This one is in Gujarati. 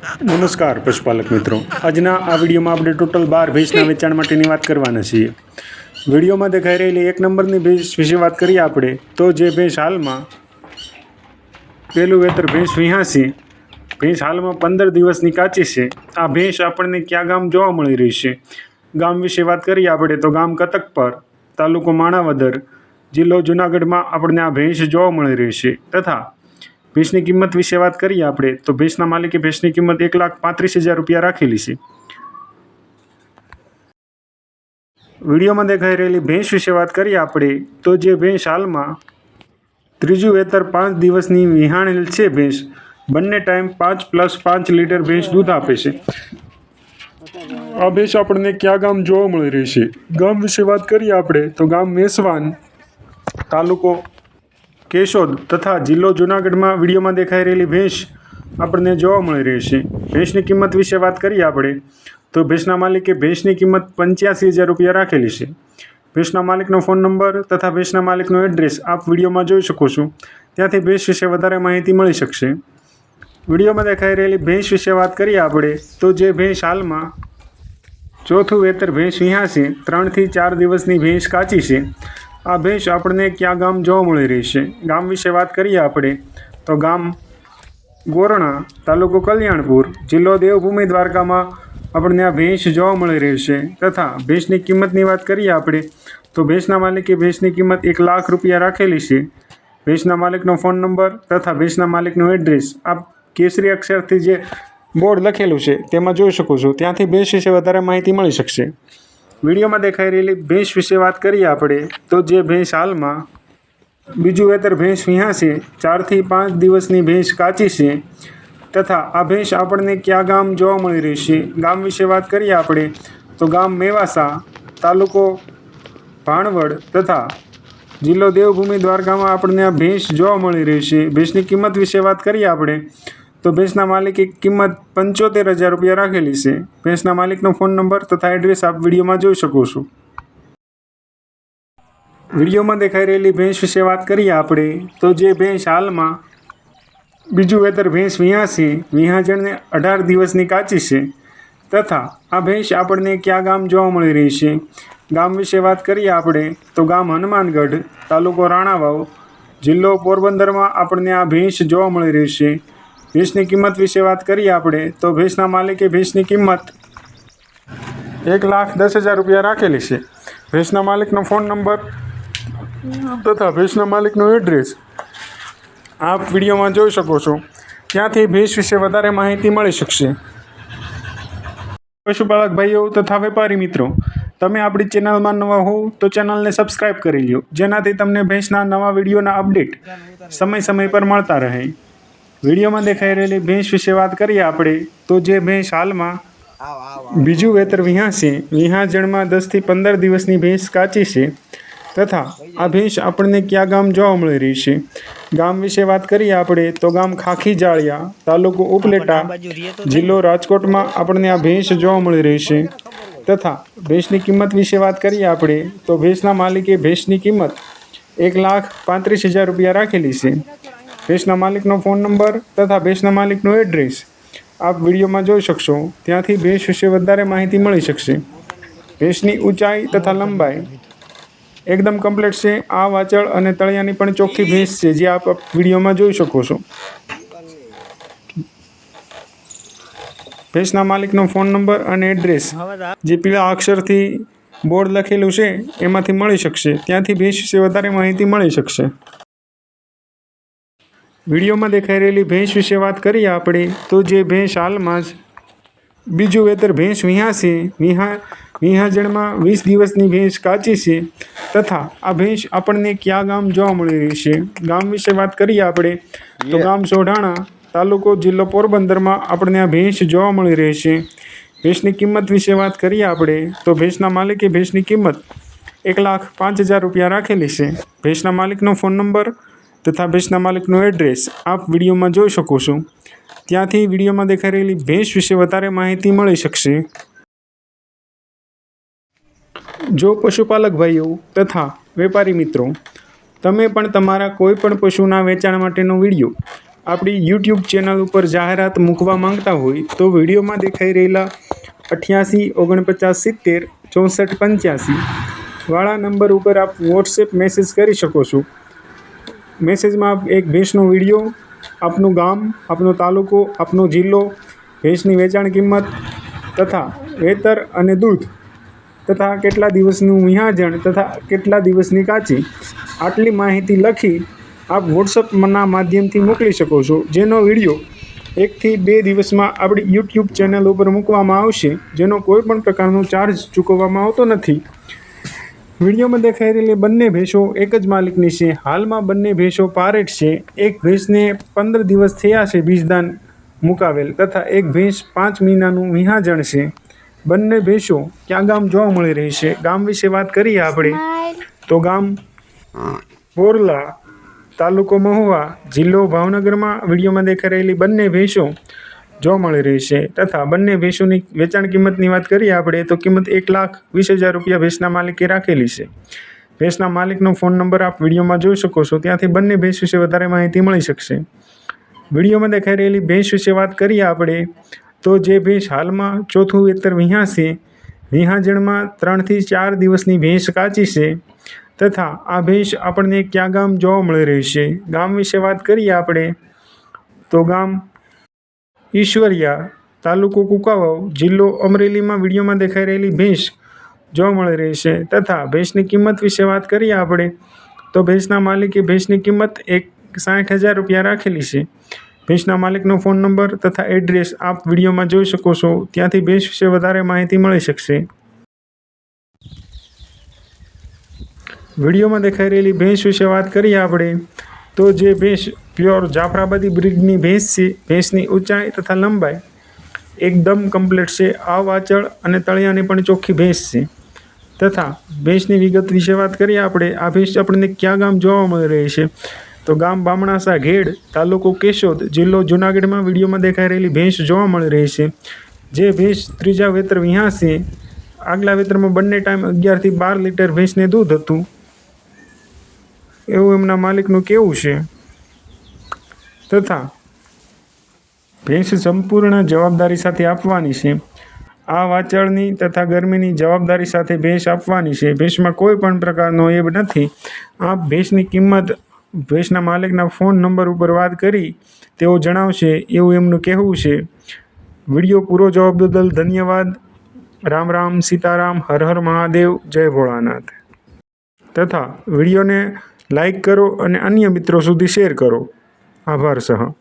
નમસ્કાર પશુપાલક મિત્રો. આજના આ વિડીયોમાં આપણે ટોટલ બાર ભેંસના વેચાણ માટેની વાત કરવાના છીએ. વિડીયોમાં દેખાઈ રહેલી એક નંબરની ભેંસ વિશે વાત કરીએ આપણે, તો જે ભેંસ હાલમાં પહેલું વેતર ભેંસ વિહાસી, ભેંસ હાલમાં પંદર દિવસની કાચી છે. આ ભેંસ આપણને ક્યાં ગામ જોવા મળી રહી છે? ગામ વિશે વાત કરીએ આપણે, તો ગામ કતક પર, તાલુકો માણાવદર, જિલ્લો જુનાગઢમાં આપણને આ ભેંસ જોવા મળી રહી છે. તથા ભેંસની કિંમત વિશે વાત કરીએ આપણે, તો ભેંસના માલિકે ભેંસની કિંમત એક લાખ પાંત્રીસ હજાર રૂપિયા રાખેલી છે. વિડીયોમાં દેખાઈ રહેલી ભેંસ વિશે વાત કરીએ આપણે, તો જે ભેંસ હાલમાં ત્રીજું વેતર પાંચ દિવસની વિહાણેલ છે ભેંસ, બંને ટાઈમ પાંચ પ્લસ પાંચ લીટર ભેંસ દૂધ આપે છે. આ ભેંસ આપણને ક્યાં ગામ જોવા મળી રહી છે? ગામ વિશે વાત કરીએ આપણે, તો ગામ મેસવાન તાલુકો કેશોદ તથા જિલ્લો જુનાગઢમાં વિડીયોમાં દેખાઈ રહેલી ભેંસ આપણને જોવા મળી રહી છે. ભેંસની કિંમત વિશે વાત કરીએ આપણે, તો ભેંસના માલિકે ભેંસની કિંમત પંચ્યાસી હજાર રૂપિયા રાખેલી છે. ભેંસના માલિકનો ફોન નંબર તથા ભેંસના માલિકનો એડ્રેસ આપ વિડીયોમાં જોઈ શકો છો. ત્યાંથી ભેંસ વિશે વધારે માહિતી મળી શકશે. વિડીયોમાં દેખાઈ રહેલી ભેંસ વિશે વાત કરીએ આપણે, તો જે ભેંસ હાલમાં ચોથું વેતર ભેંસ વિહાશે ત્રણથી ચાર દિવસની ભેંસ કાચી છે. આ ભેંસ આપણને ક્યાં ગામ જોવા મળી રહી છે? ગામ વિશે વાત કરીએ આપણે. તો ગામ ગોરણા, તાલુકો કલ્યાણપુર, જિલ્લો દેવભૂમિ દ્વારકામાં આપણને આ ભેંસ જોવા મળી રહી છે. તથા ભેંસની કિંમતની વાત કરીએ આપણે, તો ભેંસના માલિકે ભેંસની કિંમત એક લાખ રૂપિયા રાખેલી છે. ભેંસના માલિકનો ફોન નંબર તથા ભેંસના માલિકનું એડ્રેસ આપ કેસરી અક્ષરથી જે બોર્ડ લખેલું છે, તેમાં જોઈ શકો છો. ત્યાંથી ભેંસ વિશે વધારે માહિતી મળી શકશે. વિડીયોમાં દેખાઈ રહેલી ભેંસ વિશે વાત કરીએ આપણે, તો જે ભેંસ હાલમાં, બીજું વેતર ભેંસ વિહાશે ચારથી પાંચ દિવસની ભેંસ કાચી છે, તથા આ ભેંસ આપણને ક્યાં ગામ જોવા મળી રહી છે, ગામ વિશે વાત કરીએ આપણે, તો ગામ મેવાસા, તાલુકો ભાણવડ તથા જિલ્લો દેવભૂમિ દ્વારકામાં આપણને આ ભેંસ જોવા મળી રહી છે, ભેંસની કિંમત વિશે વાત કરીએ આપણે તો ભેંસના માલિકે કિંમત પંચોતેર હજાર રૂપિયા રાખેલી છે. ભેંસના માલિકનો ફોન નંબર તથા એડ્રેસ આપ વિડીયોમાં જોઈ શકો છો. વિડીયોમાં દેખાઈ રહેલી ભેંસ વિશે વાત કરીએ આપણે, તો જે ભેંસ હાલમાં બીજું વેતર ભેંસ વિહાસી વિહાજણને અઢાર દિવસની કાચી છે. તથા આ ભેંસ આપણને ક્યાં ગામ જોવા મળી રહી છે? ગામ વિશે વાત કરીએ આપણે, તો ગામ હનુમાનગઢ, તાલુકો રાણાવાવ, જિલ્લો પોરબંદરમાં આપણને આ ભેંસ જોવા મળી રહી છે. ભેંસની કિંમત વિશે વાત કરીએ આપણે, તો ભેંસના માલિકે ભેંસની કિંમત એક લાખ દસ હજાર રૂપિયા રાખેલી છે. ભેંસના માલિકનો ફોન નંબર તથા ભેંસના માલિકનો એડ્રેસ આપ વિડીયોમાં જોઈ શકો છો. ત્યાંથી ભેંસ વિશે વધારે માહિતી મળી શકશે. પશુપાલક ભાઈઓ તથા વેપારી મિત્રો, તમે આપણી ચેનલમાં નવા હોવ તો ચેનલને સબસ્ક્રાઈબ કરી લ્યો, જેનાથી તમને ભેંસના નવા વિડીયોના અપડેટ સમય સમય પર મળતા રહે. વિડીયોમાં દેખાઈ રહેલી ભેંસ વિશે વાત કરીએ આપણે તો જે ભેંસ હાલમાં બીજું વેતર વિહાશે વિહાજણમાં દસથી પંદર દિવસની ભેંસ કાચી છે તથા આ ભેંસ આપણને ક્યાં ગામ જોવા મળી રહી છે? ગામ વિશે વાત કરીએ આપણે તો ગામ ખાખી જાળિયા તાલુકો ઉપલેટા જિલ્લો રાજકોટમાં આપણને આ ભેંસ જોવા મળી રહી છે. તથા ભેંસની કિંમત વિશે વાત કરીએ આપણે તો ભેંસના માલિકે ભેંસની કિંમત એક લાખ પાંત્રીસ હજાર રૂપિયા રાખેલી છે. ભેંસના માલિકનો ફોન નંબર તથા ભેંસના માલિકનો એડ્રેસ આપ વિડીયોમાં જોઈ શકશો. ત્યાંથી ભેંસ વિશે વધારે માહિતી મળી શકશે. ભેંસની ઊંચાઈ તથા લંબાઈ એકદમ કમ્પ્લીટ છે. આ વાચળ અને તળિયાની પણ ચોખ્ખી ભેંસ છે, જે આપ વિડીયોમાં જોઈ શકો છો. ભેંસના માલિકનો ફોન નંબર અને એડ્રેસ જે પીળા અક્ષરથી બોર્ડ લખેલું છે, એમાંથી મળી શકશે. ત્યાંથી ભેંસ વિશે વધારે માહિતી મળી શકશે. વિડીયોમાં દેખાઈ રહેલી ભેંસ વિશે વાત કરીએ આપણે તો જે ભેંસ હાલમાં જ બીજું વેતર ભેંસ વિહાશે વિહા વિહાજણમાં વીસ દિવસની ભેંસ કાચી છે. તથા આ ભેંસ આપણને ક્યાં ગામ જોવા મળી રહી છે? ગામ વિશે વાત કરીએ આપણે તો ગામ સોઢાણા તાલુકો જિલ્લો પોરબંદરમાં આપણને આ ભેંસ જોવા મળી રહી છે. ભેંસની કિંમત વિશે વાત કરીએ આપણે તો ભેંસના માલિકે ભેંસની કિંમત એક લાખ પાંચ હજાર રૂપિયા રાખેલી છે. ભેંસના માલિકનો ફોન નંબર તથા ભેંસના માલિકનું એડ્રેસ આપ વિડીયોમાં જોઈ શકો છો. ત્યાંથી વિડીયોમાં દેખાઈ રહેલી ભેંસ વિશે વધારે માહિતી મળી શકશે. જો પશુપાલક ભાઈઓ તથા વેપારી મિત્રો, તમે પણ તમારા કોઈપણ પશુના વેચાણ માટેનો વીડિયો આપણી યુટ્યુબ ચેનલ ઉપર જાહેરાત મૂકવા માંગતા હોય તો વિડીયોમાં દેખાઈ રહેલા અઠ્યાસી, ઓગણપચાસ, સિત્તેર, ચોસઠ, પંચ્યાસી વાળા નંબર ઉપર આપ વોટ્સએપ મેસેજ કરી શકો છો. મેસેજમાં એક ભેંસનો વીડિયો, આપનું ગામ, આપનો તાલુકો, આપનો જિલ્લો, ભેંસની વેચાણ કિંમત તથા વેતર અને દૂધ તથા કેટલા દિવસનું વિહાજણ તથા કેટલા દિવસની કાચી, આટલી માહિતી લખી આપ વોટ્સઅપના માધ્યમથી મોકલી શકો છો. જેનો વીડિયો એકથી બે દિવસમાં આપણી યુટ્યુબ ચેનલ ઉપર મૂકવામાં આવશે, જેનો કોઈ પણ પ્રકારનો ચાર્જ ચૂકવવામાં આવતો નથી. વિડીયોમાં દેખાઈ રહેલી બંને ભેંસો એક જ માલિકની છે. હાલમાં બંને ભેંસો પારેટ છે. એક ભેંસને પંદર દિવસ થયા છે બીજદાન મુકાવેલ તથા એક ભેંસ પાંચ મહિનાનું વિહાજણ છે. બંને ભેંસો ક્યાં ગામ જોવા મળી રહી છે? ગામ વિશે વાત કરીએ આપણે. તો ગામ પોરલા તાલુકો મહુવા જિલ્લો ભાવનગરમાં વિડીયોમાં દેખાઈ રહેલી બંને ભેંસો જોવા મળી રહી છે. તથા બંને ભેંસોની વેચાણ કિંમતની વાત કરીએ આપણે, તો કિંમત એક લાખ વીસ હજાર રૂપિયા ભેંસના માલિકે રાખેલી છે. ભેંસના માલિકનો ફોન નંબર આપ વિડીયોમાં જોઈ શકો છો, ત્યાંથી બંને ભેંસ વિશે વધારે માહિતી મળી શકશે. વિડીયોમાં દેખાઈ રહેલી ભેંસ વિશે વાત કરીએ આપણે, તો જે ભેંસ હાલમાં ચોથું વેતર વિહાશે વિહાજણમાં ત્રણથી ચાર દિવસની ભેંસ કાચી છે. તથા આ ભેંસ આપણને ક્યાં ગામ જોવા મળી રહી છે? ગામ વિશે વાત કરીએ આપણે, તો ગામ ઈશ્વરિયા, તાલુકો કુકાવાવ, જિલ્લો અમરેલીમાં વિડીયોમાં દેખાઈ રહેલી ભેંસ જોવા મળી રહી છે તથા ભેંસની કિંમત વિશે વાત કરીએ આપણે, તો ભેંસના માલિકે ભેંસની કિંમત એક સાઠ હજાર રૂપિયા રાખેલી છે. ભેંસના માલિકનો ફોન નંબર તથા એડ્રેસ આપ વિડીયોમાં જોઈ શકો છો, ત્યાંથી ભેંસ વિશે વધારે માહિતી મળી શકશે. વિડીયોમાં દેખાઈ રહેલી ભેંસ વિશે વાત કરીએ આપણે, તો જે ભેંસ પ્યોર જાફરાબાદી બ્રિજની ભેંસ છે ભેંસની ઊંચાઈ તથા લંબાઈ એકદમ કમ્પ્લીટ છે. આ વાચળ અને તળિયાની પણ ચોખ્ખી ભેંસ છે. તથા ભેંસની વિગત વિશે વાત કરીએ આપણે, આ ભેંસ આપણને ક્યાં ગામ જોવા મળી રહી છે? તો ગામ બામણાસા ઘેડ, તાલુકો કેશોદ, જિલ્લો જુનાગઢમાં વિડીયોમાં દેખાઈ રહેલી ભેંસ જોવા મળી રહી છે. જે ભેંસ ત્રીજા વેતર વિહાશે આગલા વેતરમાં બંને ટાઈમ અગિયારથી બાર લીટર ભેંસને દૂધ હતું. એવું એમના માલિકનું કેવું છે. તથા ભેંસ સંપૂર્ણ જવાબદારી સાથે આપવાની છે. આ વાચળની તથા ગરમીની જવાબદારી સાથે ભેંસ આપવાની છે. ભેંસમાં કોઈ પણ પ્રકારનો એબ નથી. આ ભેંસની કિંમત ભેંસના માલિકના ફોન નંબર ઉપર વાત કરી તેઓ જણાવશે એવું એમનું કહેવું છે. વીડિયો પૂરો જવાબ બદલ ધન્યવાદ. રામ રામ, સીતારામ, હર હર મહાદેવ, જય ભોળાનાથ. તથા વિડીયોને લાઈક કરો અને અન્ય મિત્રો સુધી શેર કરો. આભાર સહ